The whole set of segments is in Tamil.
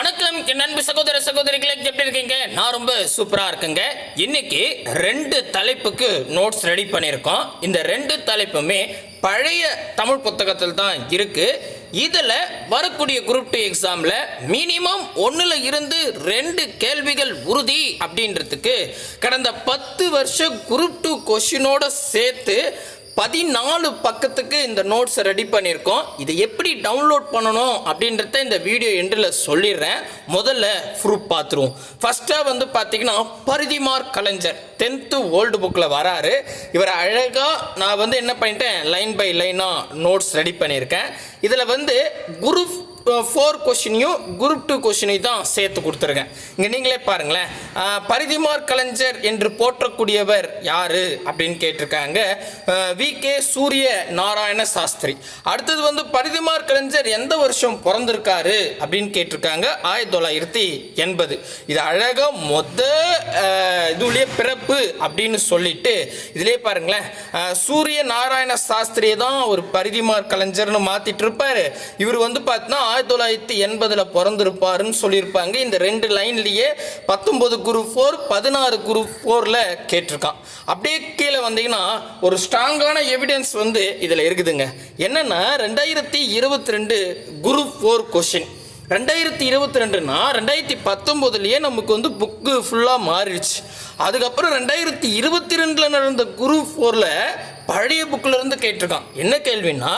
வணக்கம். என் அன்பு சகோதர சகோதரிகளை எப்படி இருக்கீங்க? நான் ரொம்ப சூப்பரா இருக்குங்க. இன்னைக்கு ரெண்டு தலைப்புக்கு நோட்ஸ் ரெடி பண்ணியிருக்கோம். இந்த ரெண்டு தலைப்புமே பழைய தமிழ் புத்தகத்தில் தான் இருக்கு. இதில் வரக்கூடிய குரூப் டூ எக்ஸாமில் மினிமம் ஒன்றில் இருந்து ரெண்டு கேள்விகள் உறுதி அப்படின்றதுக்கு கடந்த பத்து வருஷம் குரூப் டூ கொஷினோட சேர்த்து பதினாலு பக்கத்துக்கு இந்த நோட்ஸை ரெடி பண்ணியிருக்கோம். இதை எப்படி டவுன்லோட் பண்ணணும் அப்படின்றத இந்த வீடியோ எண்டில் சொல்லிடுறேன். முதல்ல ப்ரூஃப் பார்த்துருவோம். ஃபஸ்ட்டாக வந்து பார்த்தீங்கன்னா பரிதிமார் கலைஞர் டென்த்து ஓல்டு புக்கில் வராரு. இவர் அழகாக நான் வந்து என்ன பண்ணிட்டேன் லைன் பை லைனாக நோட்ஸ் ரெடி பண்ணியிருக்கேன். இதில் வந்து குரு ஃபோர் கொஷினையும் குரூப் டூ கொஷினையும் தான் சேர்த்து கொடுத்துருக்கேன். இங்கே நீங்களே பாருங்களேன். பரிதிமார் கலைஞர் என்று போற்றக்கூடியவர் யார் அப்படின்னு கேட்டிருக்காங்க. V K Surya Narayana Shastri. அடுத்தது வந்து பரிதிமார் கலைஞர் எந்த வருஷம் பிறந்திருக்காரு அப்படின்னு கேட்டிருக்காங்க. ஆயிரத்தி தொள்ளாயிரத்தி எண்பது. இது அழகாக மொத்த இதுலேயே பிறப்பு அப்படின்னு சொல்லிட்டு இதிலே பாருங்களேன். சூரிய நாராயண சாஸ்திரியை தான் ஒரு பரிதிமார் கலைஞர்னு மாற்றிட்டு இருப்பார். இவர் வந்து பார்த்தீங்கன்னா ஆயிரத்தி தொள்ளாயிரத்தி எண்பதில் பிறந்திருப்பாருன்னு சொல்லியிருப்பாங்க. இந்த ரெண்டு லைன்லேயே பத்தொம்பது குரூப் ஃபோர் பதினாறு குரூப் ஃபோரில் கேட்டிருக்கான். அப்படியே கீழே வந்தீங்கன்னா ஒரு ஸ்ட்ராங்கான எவிடன்ஸ் வந்து இதில் இருக்குதுங்க. என்னென்னா ரெண்டாயிரத்தி இருபத்தி ரெண்டு குரூப் ஃபோர் கொஷின் ரெண்டாயிரத்தி இருபத்தி ரெண்டுனா ரெண்டாயிரத்தி பத்தொம்போதுலேயே நமக்கு வந்து புக்கு ஃபுல்லாக மாறிடுச்சு. அதுக்கப்புறம் ரெண்டாயிரத்தி இருபத்தி ரெண்டில் நடந்த குரூப் ஃபோரில் பழைய புக்கில் இருந்து கேட்டிருக்கான். என்ன கேள்வின்னா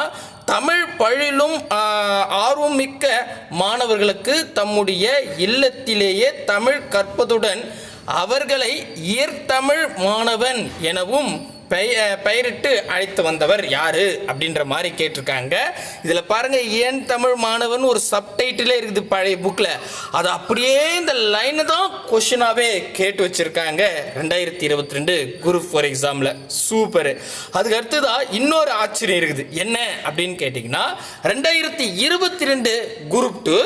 தமிழ் பழிலும் ஆர்வம் மிக்க மாணவர்களுக்கு தம்முடைய இல்லத்திலேயே தமிழ் கற்பதுடன் அவர்களை இயற்தமிழ் மாணவன் எனவும் பெயரிட்டு அழைத்து வந்தவர் யாரு? அப்படின்ற மாதிரி கேட்டிருக்காங்க. இதில் பாருங்க ஏன் தமிழ் மாணவன் ஒரு சப்டைட்டிலே இருக்குது பழைய புக்கில் அது அப்படியே இந்த லைனை தான் கொஷினாகவே கேட்டு வச்சுருக்காங்க. ரெண்டாயிரத்தி இருபத்தி ரெண்டு குரூப் ஃபோர் எக்ஸாமில் சூப்பர் அதுக்கு அடுத்ததாக இன்னொரு ஆச்சரியம் இருக்குது. என்ன அப்படின்னு கேட்டிங்கன்னா ரெண்டாயிரத்தி இருபத்தி ரெண்டு குரூப் டூ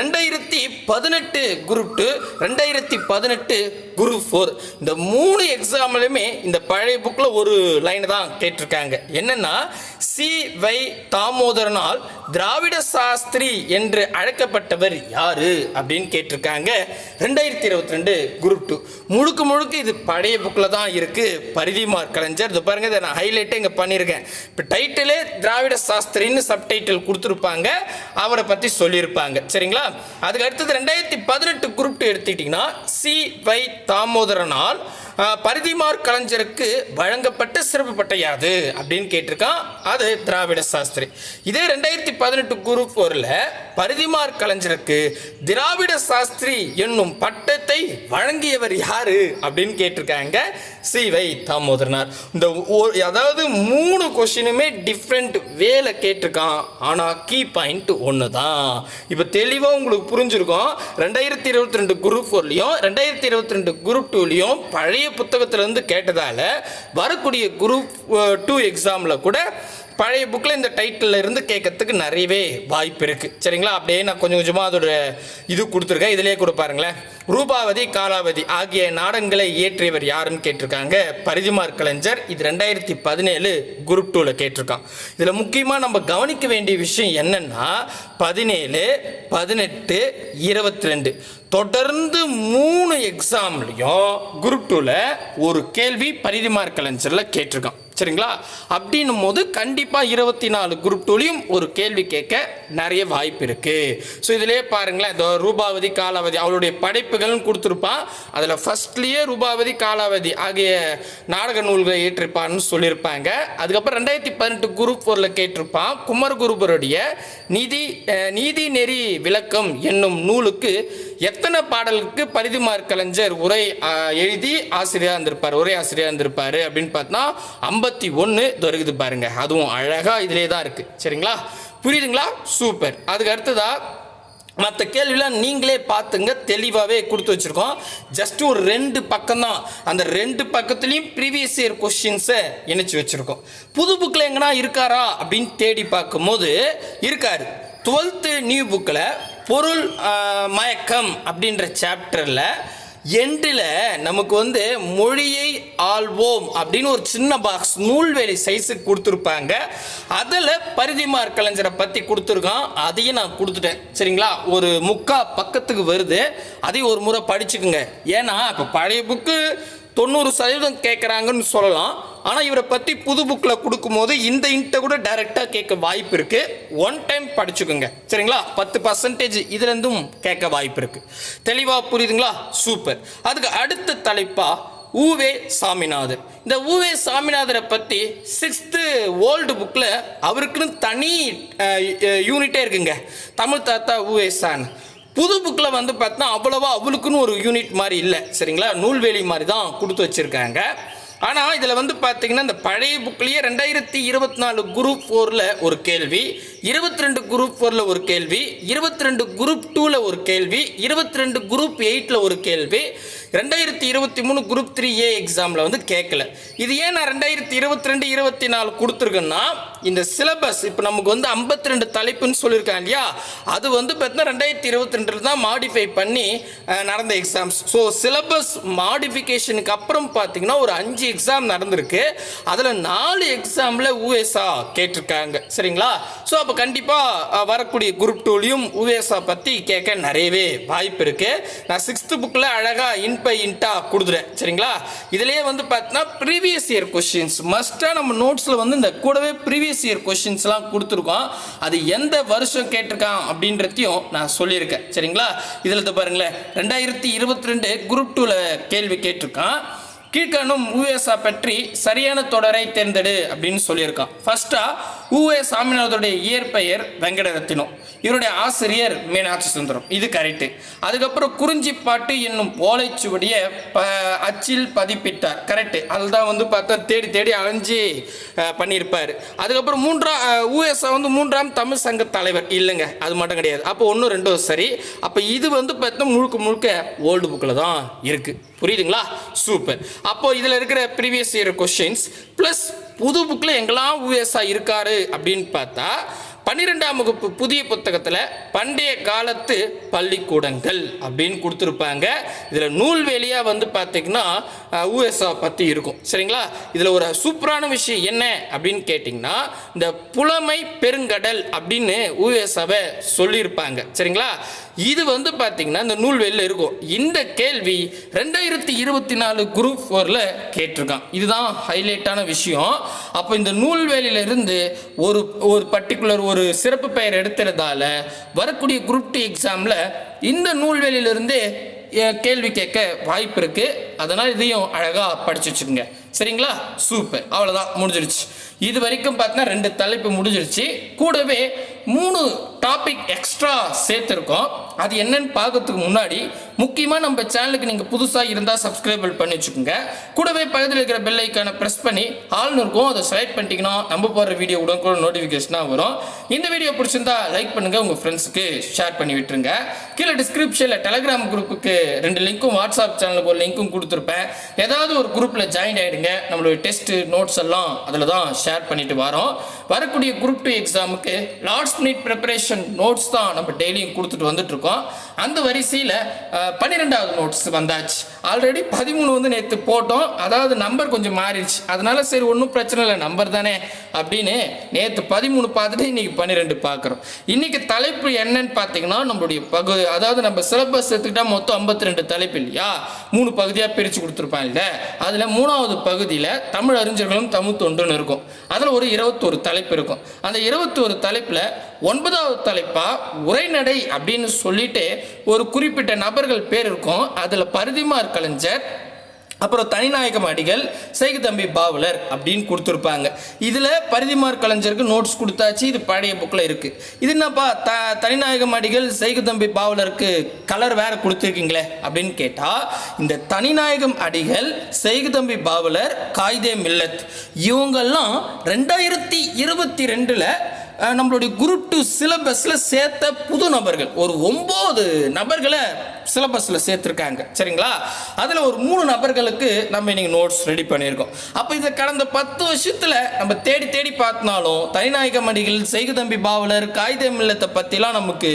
ரெண்டாயிரத்தி பதினெட்டு குரூப் டூ ரெண்டாயிரத்தி பதினெட்டு குரூப் ஃபோர் இந்த மூணு எக்ஸாம்லையுமே இந்த பழைய புக்கில் ஒரு லைன் தான் கேட்டிருக்காங்க. என்னென்னா சி வை தாமோதரனால் திராவிட சாஸ்திரி என்று அழைக்கப்பட்டவர் யாரு அப்படின்னு கேட்டிருக்காங்க. ரெண்டாயிரத்தி இருபத்தி ரெண்டு குரூப் டூ முழுக்க முழுக்க இது பழைய புக்கில் தான் இருக்கு. பரிதிமார் கலைஞர் இது பாருங்க இதை நான் ஹைலைட்டே இங்கே பண்ணியிருக்கேன் இப்போ டைட்டிலே திராவிட சாஸ்திரின்னு சப்டைட்டில் கொடுத்துருப்பாங்க. அவரை பற்றி சொல்லியிருப்பாங்க. சரிங்களா? அதுக்கு அடுத்தது ரெண்டாயிரத்தி பதினெட்டு குரூப் டூ எடுத்துக்கிட்டிங்கன்னா சி வை தாமோதரனால் பரிதிமார் கலைஞருக்கு வழங்கப்பட்ட சிறப்பு பட்டை யாது அப்படின்னு கேட்டிருக்கான். அது திராவிட சாஸ்திரி. இதே ரெண்டாயிரத்தி பதினெட்டு குரூப் ஃபோரில் பரிதிமார் கலைஞருக்கு திராவிட சாஸ்திரி என்னும் பட்டத்தை வழங்கியவர் யாரு அப்படின்னு கேட்டிருக்காங்க சி வை தாமோதரனார். இந்த அதாவது மூணு கொஷினுமே டிஃப்ரெண்ட் வேல கேட்டிருக்கான். ஆனால் கீ பாயிண்ட் ஒன்று தான் இப்போ தெளிவாக உங்களுக்கு புரிஞ்சிருக்கும். ரெண்டாயிரத்தி இருபத்தி ரெண்டு குரூப் ஃபோர்லையும் ரெண்டாயிரத்தி இருபத்தி ரெண்டு குரூப் டூலையும் பழைய புத்தகத்திலேருந்து கேட்டதால் வரக்கூடிய குரூப் டூ எக்ஸாமில் கூட பழைய புக்கில் இந்த டைட்டில் இருந்து கேட்கறதுக்கு நிறையவே வாய்ப்பு இருக்குது சரிங்களா? அப்படியே நான் கொஞ்சம் கொஞ்சமாக அதோட இது கொடுத்துருக்கேன். இதிலே கூட பாருங்களேன். ரூபாவதி காலாவதி ஆகிய நாடகங்களை இயற்றியவர் யாருன்னு கேட்டிருக்காங்க? பரிதிமார் கலைஞர். இது ரெண்டாயிரத்தி பதினேழு குரூப் டூவில் கேட்டிருக்கான். இதில் முக்கியமாக நம்ம கவனிக்க வேண்டிய விஷயம் என்னன்னா பதினேழு பதினெட்டு இருபத்தி ரெண்டு தொடர்ந்து மூணு எக்ஸாம்லேயும் குரூப் டூவில் ஒரு கேள்வி பரிதிமார் கலைஞரில் கேட்டிருக்கான். சரிங்களா? அப்படின்னும் போது கண்டிப்பாக இருபத்தி நாலு குரூப் டூலையும் ஒரு கேள்வி கேட்க நிறைய வாய்ப்பு இருக்குது ஸோ இதிலே பாருங்களேன் இந்த ரூபாவதி காலாவதி அவளுடைய படைப்புகள்னு கொடுத்துருப்பான் அதில் ஃபர்ஸ்ட்லேயே ரூபாவதி காலாவதி ஆகிய நாடக நூல்களை ஏற்றிருப்பான்னு சொல்லியிருப்பாங்க. அதுக்கப்புறம் ரெண்டாயிரத்தி பதினெட்டு குரூப் ஃபோரில் கேட்டிருப்பான் குமரகுருபருடைய நீதி நிதி நீதி நெறி விளக்கம் என்னும் நூலுக்கு எத்தனை பாடலுக்கு பரிதிமார் கலைஞர் உரை எழுதி ஆசிரியராக இருந்திருப்பார் உரை ஆசிரியராக இருந்திருப்பார் அப்படின்னு பார்த்தா ஐம்பத்தி ஒன்று தொருகுது பாருங்க. அதுவும் அழகாக இதிலே தான் இருக்குது சரிங்களா? புரியுதுங்களா? சூப்பர் அதுக்கு அடுத்ததாக மற்ற கேள்விலாம் நீங்களே பார்த்துங்க தெளிவாகவே கொடுத்து வச்சுருக்கோம். ஜஸ்ட் ஒரு ரெண்டு பக்கம் தான். அந்த ரெண்டு பக்கத்துலேயும் ப்ரீவியஸ் இயர் கொஷின்ஸை இணைச்சி வச்சுருக்கோம். புது புக்கில் எங்கன்னா இருக்காரா அப்படின்னு தேடி பார்க்கும்போது இருக்கார். டுவெல்த்து நியூ புக்கில் பொருள் மயக்கம் அப்படின்ற சாப்டரில் எண்டில் நமக்கு வந்து மொழியை ஆள்வோம் அப்படின்னு ஒரு சின்ன பாக்ஸ் நூல்வேலி சைஸுக்கு கொடுத்துருப்பாங்க. அதில் பரிதிமார் கலைஞரை பற்றி கொடுத்துருக்கான். அதையும் நான் கொடுத்துட்டேன். சரிங்களா? ஒரு முக்கா பக்கத்துக்கு வருது. அதையும் ஒரு முறை படிச்சுக்குங்க. ஏன்னா இப்போ பழைய புக்கு தொண்ணூறு சதவீதம் கேட்குறாங்கன்னு சொல்லலாம். ஆனால் இவரை பற்றி புது புக்கில் கொடுக்கும்போது இந்த இன்ட்டை கூட டைரெக்டாக கேட்க வாய்ப்பு இருக்குது ஒன் டைம் படிச்சுக்கோங்க. சரிங்களா? பத்து பர்சன்டேஜ் இதுலேருந்தும் கேட்க வாய்ப்பு இருக்குது தெளிவாக புரியுதுங்களா? சூப்பர் அதுக்கு அடுத்த தலைப்பாக ஊவே சாமிநாதர். இந்த ஊவே சாமிநாதரை பற்றி சிக்ஸ்த்து ஓல்டு புக்கில் அவருக்குன்னு தனி யூனிட்டே இருக்குங்க. தமிழ் தாத்தா ஊவே சான். புது புக்கில் வந்து பார்த்தா அவ்வளோவா அவளுக்குன்னு ஒரு யூனிட் மாதிரி இல்லை. சரிங்களா? நூல்வேலி மாதிரி தான் கொடுத்து வச்சுருக்காங்க. ஆனால் இதில் வந்து பார்த்தீங்கன்னா இந்த பழைய புக்லேயே ரெண்டாயிரத்தி இருபத்தி நாலு குரூப் ஃபோரில் ஒரு கேள்வி. இருபத்தி ரெண்டு குரூப் ஃபோரில் ஒரு கேள்வி இருபத்தி ரெண்டு குரூப் டூவில் ஒரு கேள்வி இருபத்தி ரெண்டு குரூப் எயிட்டில் ஒரு கேள்வி. ரெண்டாயிரத்தி இருபத்தி மூணு குரூப் த்ரீ ஏ எக்ஸாமில் வந்து கேட்கல இது ஏன் நான் ரெண்டாயிரத்தி இருபத்தி ரெண்டு இருபத்தி நாலு கொடுத்துருக்கேன்னா இந்த சிலபஸ் இப்போ நமக்கு வந்து ஐம்பத்தி ரெண்டு தலைப்புன்னு சொல்லியிருக்காங்க இல்லையா? அது வந்து பார்த்தீங்கன்னா ரெண்டாயிரத்தி இருபத்தி ரெண்டில் தான் மாடிஃபை பண்ணி நடந்த எக்ஸாம்ஸ் ஸோ சிலபஸ் மாடிஃபிகேஷனுக்கு அப்புறம் பார்த்தீங்கன்னா ஒரு அஞ்சு எக்ஸாம் நடந்திருக்கு. அதில் நாலு எக்ஸாமில் யூஎஸ்ஆ கேட்டிருக்காங்க. சரிங்களா? ஸோ அப்போ கண்டிப்பாக வரக்கூடிய குரூப் டூலையும் உவேசா பற்றி கேட்க நிறையவே வாய்ப்பு இருக்குது நான் சிக்ஸ்த்து புக்கில் அழகாக இன் பை இன்ட்டாக கொடுத்துறேன் சரிங்களா? இதுலேயே வந்து பார்த்தீங்கன்னா ப்ரீவியஸ் இயர் கொஷின்ஸ் மஸ்ட்டாக நம்ம நோட்ஸில் வந்து இந்த கூடவே ப்ரீவியஸ் இயர் கொஷின்ஸ்லாம் கொடுத்துருக்கோம். அது எந்த வருஷம் கேட்டிருக்கான் அப்படின்றதையும் நான் சொல்லியிருக்கேன். சரிங்களா? இதில் பாருங்களேன். ரெண்டாயிரத்தி இருபத்தி ரெண்டு குரூப் டூவில் கேள்வி கேட்டிருக்கான். கீழ்காணும் ஊஎஸ்ஆ பற்றி சரியான தொடரை தேர்ந்தெடு அப்படின்னு சொல்லியிருக்கான். ஃபர்ஸ்டா ஊஏ சாமிநாதருடைய இயற்பெயர் வெங்கடரத்தினம். இவருடைய ஆசிரியர் மீனாட்சி சுந்தரம் இது கரெக்டு அதுக்கப்புறம் குறிஞ்சிப்பாட்டு என்னும் ஓலைச்சுவடியை ப அச்சில் பதிப்பிட்டார். கரெக்டு அதுதான் வந்து பார்த்தா தேடி தேடி அலைஞ்சு பண்ணியிருப்பார். அதுக்கப்புறம் மூன்றாம் ஊஎஸ்ஆ வந்து மூன்றாம் தமிழ் சங்க தலைவர். இல்லைங்க அது மட்டும் கிடையாது. அப்போ ஒன்று ரெண்டும் சரி. அப்போ இது வந்து பார்த்தா முழுக்க முழுக்க ஓல்டு புக்கில் தான் இருக்குது புரியுதுங்களா? சூப்பர். அப்போ இதில் இருக்கிற ப்ரீவியஸ் இயர் கொஷின்ஸ் ப்ளஸ் புது புக்கில் எங்கெல்லாம் யூஎஸ்ஆ இருக்காரு அப்படின்னு பார்த்தா பன்னிரெண்டாம் வகுப்பு புதிய புத்தகத்தில் பண்டைய காலத்து பள்ளிக்கூடங்கள் அப்படின்னு கொடுத்துருப்பாங்க. இதில் நூல்வேலியாக வந்து பார்த்தீங்கன்னா யூஎஸ்ஆ பற்றி இருக்கும். சரிங்களா? இதில் ஒரு சூப்பரான விஷயம் என்ன அப்படின்னு கேட்டிங்கன்னா இந்த புலமை பெருங்கடல் அப்படின்னு யூஎஸ்ஆவை சொல்லியிருப்பாங்க. சரிங்களா? இது வந்து பார்த்தீங்கன்னா இந்த நூல்வெளியில் இருக்கும். இந்த கேள்வி ரெண்டாயிரத்தி இருபத்தி நாலு குரூப் ஃபோரில் கேட்டிருக்கான். இதுதான் ஹைலைட்டான விஷயம். அப்போ இந்த நூல்வேலியிலிருந்து ஒரு ஒரு பர்டிகுலர் ஒரு சிறப்பு பெயர் எடுத்துறதால வரக்கூடிய குரூப் டி எக்ஸாமில் இந்த நூல்வேலியிலிருந்து கேள்வி கேட்க வாய்ப்பு இருக்குது அதனால் இதையும் அழகாக படிச்சு வச்சுக்கோங்க. சரிங்களா? சூப்பர் அவ்வளோதான் முடிஞ்சிருச்சு. இது வரைக்கும் பார்த்தீங்கன்னா ரெண்டு தலைப்பு முடிஞ்சிருச்சு. கூடவே மூணு டாபிக் எக்ஸ்ட்ரா சேர்த்துருக்கோம். அது என்னன்னு பார்க்கறதுக்கு முன்னாடி முக்கியமாக நம்ம சேனலுக்கு நீங்கள் புதுசாக இருந்தால் சப்ஸ்கிரைபிள் பண்ணி வச்சுக்கோங்க. கூடவே பக்கத்தில் இருக்கிற பெல் ஐக்கானை ப்ரெஸ் பண்ணி ஆள்னு இருக்கும் அதை செலக்ட் பண்ணிட்டீங்கன்னா நம்ம போடுற வீடியோ கூட கூட நோட்டிஃபிகேஷனாக வரும். இந்த வீடியோ பிடிச்சிருந்தா லைக் பண்ணுங்கள் உங்கள் ஃப்ரெண்ட்ஸுக்கு ஷேர் பண்ணி விட்டுருங்க. கீழே டிஸ்கிரிப்ஷனில் டெலகிராம் குரூப்புக்கு ரெண்டு லிங்க்கும் வாட்ஸ்அப் சேனலுக்கு ஒரு லிங்க்கும் கொடுத்துருப்பேன். ஏதாவது ஒரு குரூப்பில் ஜாயின் ஆகிடுங்க நம்மளுடைய டெஸ்ட்டு நோட்ஸ் எல்லாம் அதில் தான் ஷேர் பண்ணிட்டு வரோம். வரக்கூடிய குரூப் டூ எக்ஸாமுக்கு லாஸ்ட் மினிட் ப்ரிப்பரேஷன் நோட்ஸ் தான் நம்ம டெய்லியும் கொடுத்துட்டு வந்துட்டு இருக்கோம் அந்த வரிசையில் பன்னிரெண்டாவது நோட்ஸ் வந்தாச்சு. ஆல்ரெடி பதிமூணு வந்து நேற்று போட்டோம். அதாவது நம்பர் கொஞ்சம் மாறிடுச்சு. அதனால சரி ஒன்றும் பிரச்சனை இல்லை. நம்பர் தானே அப்படின்னு நேற்று பதிமூணு பார்த்துட்டு இன்னைக்கு பன்னிரெண்டு பார்க்குறோம். இன்னைக்கு தலைப்பு என்னன்னு பார்த்தீங்கன்னா நம்மளுடைய பகு அதாவது நம்ம சிலபஸ் எடுத்துக்கிட்டால் மொத்தம் ஐம்பத்தி ரெண்டு தலைப்பு இல்லையா? மூணு பகுதியாக பிரித்து கொடுத்துருப்பாங்க இல்லை? அதில் மூணாவது பகுதியில் தமிழ் அறிஞர்களும் தமிழ் தொண்டுன்னு இருக்கும். அதில் ஒரு இருபத்தொரு தலைப்பு இருக்கும். அந்த இருபத்தொரு தலைப்பில் ஒன்பதாவது தலைப்பா உரைநடை அப்படின்னு சொல்லிட்டு ஒரு குறிப்பிட்ட நபர்கள் பேர் இருக்கும். அதில் பரிதிமார் கலைஞர் அப்புறம் தனிநாயகம் அடிகள் சைகு தம்பி பாவலர் அப்படின்னு கொடுத்துருப்பாங்க. இதில் பரிதிமார் கலைஞருக்கு நோட்ஸ் கொடுத்தாச்சு இது பழைய புக்கில் இருக்குது இது என்னப்பா த தனிநாயகம் அடிகள் சைகு தம்பி பாவலருக்கு கலர் வேறு கொடுத்துருக்கீங்களே அப்படின்னு கேட்டால் இந்த தனிநாயகம் அடிகள் சைகு தம்பி பாவலர் காய்தே மில்லத் இவங்கெல்லாம் ரெண்டாயிரத்தி இருபத்தி ரெண்டில் நம்மளுடைய குரூப் டூ சிலபஸில் சேர்த்த புது நபர்கள். ஒரு ஒம்பது நபர்களை சிலபஸில் சேர்த்துருக்காங்க. சரிங்களா? அதில் ஒரு மூணு நபர்களுக்கு நம்ம இன்னைக்கு நோட்ஸ் ரெடி பண்ணியிருக்கோம். அப்போ இதை கடந்த பத்து வருஷத்தில் நம்ம தேடி தேடி பார்த்தினாலும் தனிநாயக மணிகள் செய்குதம்பி பாவலர் காகித மில்லத்தை பற்றிலாம் நமக்கு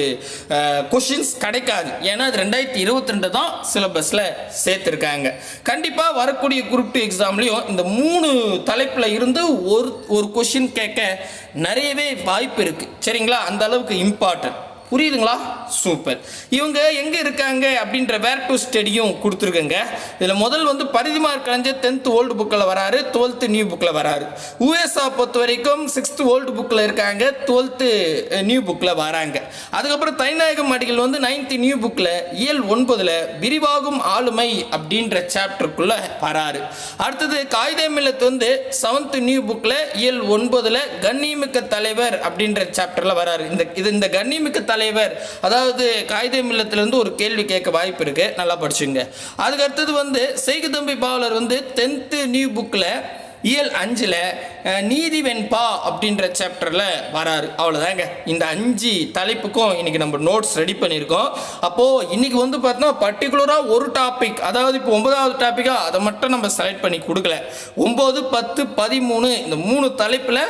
கொஷின்ஸ் கிடைக்காது. ஏன்னா அது ரெண்டாயிரத்தி இருபத்தி ரெண்டு தான் சிலபஸில் சேர்த்துருக்காங்க. கண்டிப்பாக வரக்கூடிய குரூப் டூ எக்ஸாம்லேயும் இந்த மூணு தலைப்பில் இருந்து ஒரு ஒரு கொஷின் கேட்க நிறையவே வாய்ப்பு இருக்குது சரிங்களா? அந்த அளவுக்கு இம்பார்ட்டன்ட் புரியுதுங்களா? சூப்பர். இவங்க எங்கே இருக்காங்க அப்படின்ற வேர் டு ஸ்டடியும் கொடுத்துருக்கங்க. இதில் முதல் வந்து பரிதிமார் கலைஞர் டென்த் ஓல்டு புக்கில் வராரு டுவெல்த்து நியூ புக்கில் வராரு. யூஎஸ்ஆ பொறுத்த வரைக்கும் சிக்ஸ்த்து ஓல்டு புக்கில் இருக்காங்க டுவெல்த்து நியூ புக்கில் வராங்க. அதுக்கப்புறம் தைநாயகம் அடிகள் வந்து நைன்த்து நியூ புக்கில் இயல் ஒன்பதில் விரிவாகும் ஆளுமை அப்படின்ற சாப்டருக்குள்ளே வராரு. அடுத்தது காகித மில்லத்து வந்து செவன்த்து நியூ புக்கில் இயல் ஒன்பதில் கண்ணியமிக்க தலைவர் அப்படின்ற சாப்டரில் வராரு. இந்த இது இந்த கண்ணியமிக்க தலைவர் அதாவது காகித மில்லத்திலேருந்து ஒரு கேள்வி கேட்க வாய்ப்பு இருக்கு. நல்லா படிச்சுங்க. அதுக்கு அடுத்தது வந்து செய்குதம்பி பாவலர் வந்து டென்த்து நியூ புக்கில் இயல் அஞ்சில் நீதி வெண்பா அப்படின்ற சாப்டரில் வராரு. அவ்வளோதாங்க இந்த அஞ்சு தலைப்புக்கும் இன்னைக்கு நம்ம நோட்ஸ் ரெடி பண்ணியிருக்கோம். அப்போது இன்னைக்கு வந்து பார்த்தோன்னா பர்டிகுலராக ஒரு டாபிக் அதாவது இப்போ ஒன்பதாவது டாப்பிக்காக அதை மட்டும் நம்ம செலக்ட் பண்ணி கொடுக்கல. ஒம்பது பத்து பதிமூணு இந்த மூணு தலைப்பில்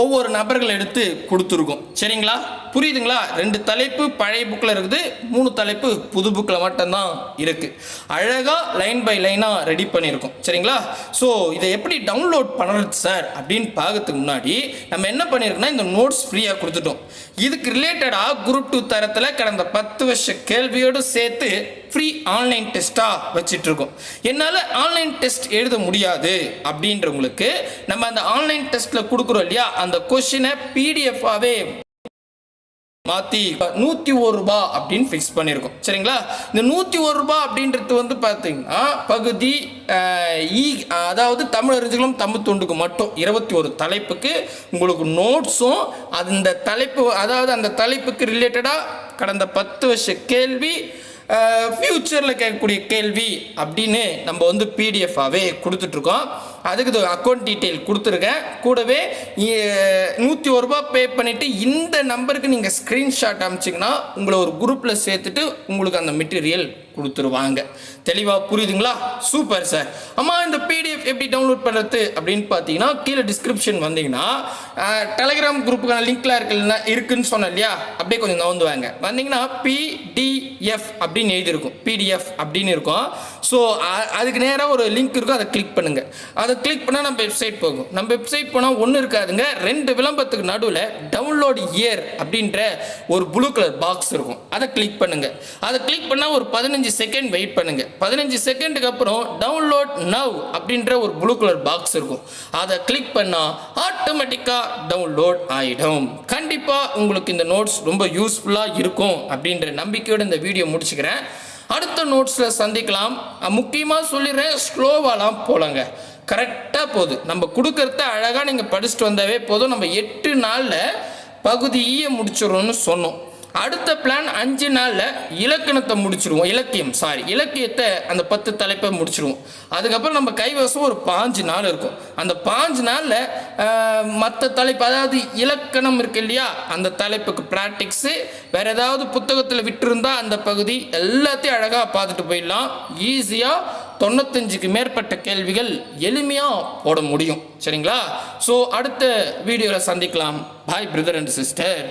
ஒவ்வொரு நபர்கள் எடுத்து கொடுத்துருக்கோம். சரிங்களா? புரியுதுங்களா? ரெண்டு தலைப்பு பழைய புக்கில் இருக்குது மூணு தலைப்பு புது புக்கில் மட்டும்தான் இருக்குது அழகாக லைன் பை லைனாக ரெடி பண்ணியிருக்கோம். சரிங்களா? ஸோ இதை எப்படி டவுன்லோட் பண்ணுறது சார் அப்படின்னு பார்க்கறதுக்கு முன்னாடி நம்ம என்ன பண்ணியிருக்கோம்னா இந்த நோட்ஸ் ஃப்ரீயாக கொடுத்துட்டோம். இதுக்கு ரிலேட்டடாக குரூப் டூ தரத்தில் கடந்த பத்து வருஷ கேள்வியோடு சேர்த்து ஃப்ரீ ஆன்லைன் டெஸ்ட்டாக வச்சிட்ருக்கோம் என்னால் ஆன்லைன் டெஸ்ட் எழுத முடியாது அப்படின்றவங்களுக்கு நம்ம அந்த ஆன்லைன் டெஸ்ட்டில் கொடுக்குறோம் இல்லையா? அந்த கொஷினை பிடிஎஃபாகவே மாற்றி நூற்றி ஒரு ரூபா அப்படின்னு ஃபிக்ஸ் பண்ணியிருக்கோம் சரிங்களா? இந்த நூற்றி ஒரு ரூபா அப்படின்றது வந்து பார்த்தீங்கன்னா பகுதி ஈ அதாவது தமிழ் அறிஞர்களும் தமிழ் தொண்டுக்கு மட்டும் இருபத்தி ஒரு தலைப்புக்கு உங்களுக்கு நோட்ஸும் அந்த தலைப்பு அதாவது அந்த தலைப்புக்கு ரிலேட்டடாக கடந்த பத்து வருஷ கேள்வி ஃப்யூச்சரில் கேட்கக்கூடிய கேள்வி அப்படின்னு நம்ம வந்து பிடிஎஃபாகவே கொடுத்துட்ருக்கோம். அதுக்கு அக்கௌண்ட் டீட்டெயில் கொடுத்துருக்கேன். கூடவே நூற்றி ஒரு ரூபா பே பண்ணிவிட்டு இந்த நம்பருக்கு நீங்கள் ஸ்க்ரீன்ஷாட் அனுப்பிச்சிங்கன்னா உங்களை ஒரு குரூப்பில் சேர்த்துட்டு உங்களுக்கு அந்த மெட்டீரியல் கொடுத்துருவாங்க. தெளிவாக புரியுதுங்களா? சூப்பர் சார் அம்மா இந்த பிடிஎஃப் எப்படி டவுன்லோட் பண்ணுறது அப்படின்னு பார்த்தீங்கன்னா கீழே டிஸ்கிரிப்ஷன் வந்தீங்கன்னா டெலிகிராம் குரூப்புக்கான லிங்க்லாம் இருக்குன்னா இருக்குன்னு சொன்னேன் இல்லையா? அப்படியே கொஞ்சம் நவுந்து வாங்க. வந்தீங்கன்னா பிடிஎஃப் அப்படின்னு எழுதியிருக்கும். பிடிஎஃப் அப்படின்னு இருக்கும். ஸோ அதுக்கு நேராக ஒரு லிங்க் இருக்கும் அதை கிளிக் பண்ணுங்கள் அதை கிளிக் பண்ணால் நம்ம வெப்சைட் போகும். நம்ம வெப்சைட் போனால் ஒன்றும் இருக்காதுங்க. ரெண்டு விளம்பரத்துக்கு நடுவில் டவுன்லோட் இயர் அப்படின்ற ஒரு ப்ளூ கலர் பாக்ஸ் இருக்கும். அதை கிளிக் பண்ணுங்கள் அதை கிளிக் பண்ணால் ஒரு பதினஞ்சு செகண்ட் வெயிட் பண்ணுங்கள் பதினஞ்சு செகண்டுக்கு அப்புறம் டவுன்லோட் நவ் அப்படின்ற ஒரு ப்ளூ கலர் பாக்ஸ் இருக்கும். அதை கிளிக் பண்ணால் ஆட்டோமேட்டிக்காக டவுன்லோட் ஆகிடும் கண்டிப்பாக உங்களுக்கு இந்த நோட்ஸ் ரொம்ப யூஸ்ஃபுல்லாக இருக்கும் அப்படின்ற நம்பிக்கையோடு இந்த வீடியோ முடிச்சுக்கிறேன். அடுத்த நோட்ஸில் சந்திக்கலாம். முக்கியமாக சொல்லிடுறேன் ஸ்லோவாலாம் போலங்க. கரெக்டாக போகுது. நம்ம கொடுக்கறத அழகாக நீங்கள் படிச்சுட்டு வந்தாவே போதும். நம்ம எட்டு நாளில் பகுதியை முடிச்சிடணும்னு சொன்னோம். அடுத்த பிளான் அஞ்சு நாளில் இலக்கணத்தை முடிச்சிருவோம். இலக்கியம் சாரி இலக்கியத்தை அந்த பத்து தலைப்பை முடிச்சிருவோம். அதுக்கப்புறம் நம்ம கைவசம் ஒரு பாஞ்சு நாள் இருக்கும். அந்த பாஞ்சு நாளில் மற்ற தலைப்பு அதாவது இலக்கணம் இருக்கு இல்லையா? அந்த தலைப்புக்கு ப்ராக்டிக்ஸு வேறு ஏதாவது புத்தகத்தில் விட்டுருந்தா அந்த பகுதி எல்லாத்தையும் அழகாக பார்த்துட்டு போயிடலாம். ஈஸியாக தொண்ணூத்தஞ்சுக்கு மேற்பட்ட கேள்விகள் எளிமையாக போட முடியும். சரிங்களா? ஸோ அடுத்த வீடியோவில் சந்திக்கலாம். பாய் பிரதர் அண்ட் சிஸ்டர்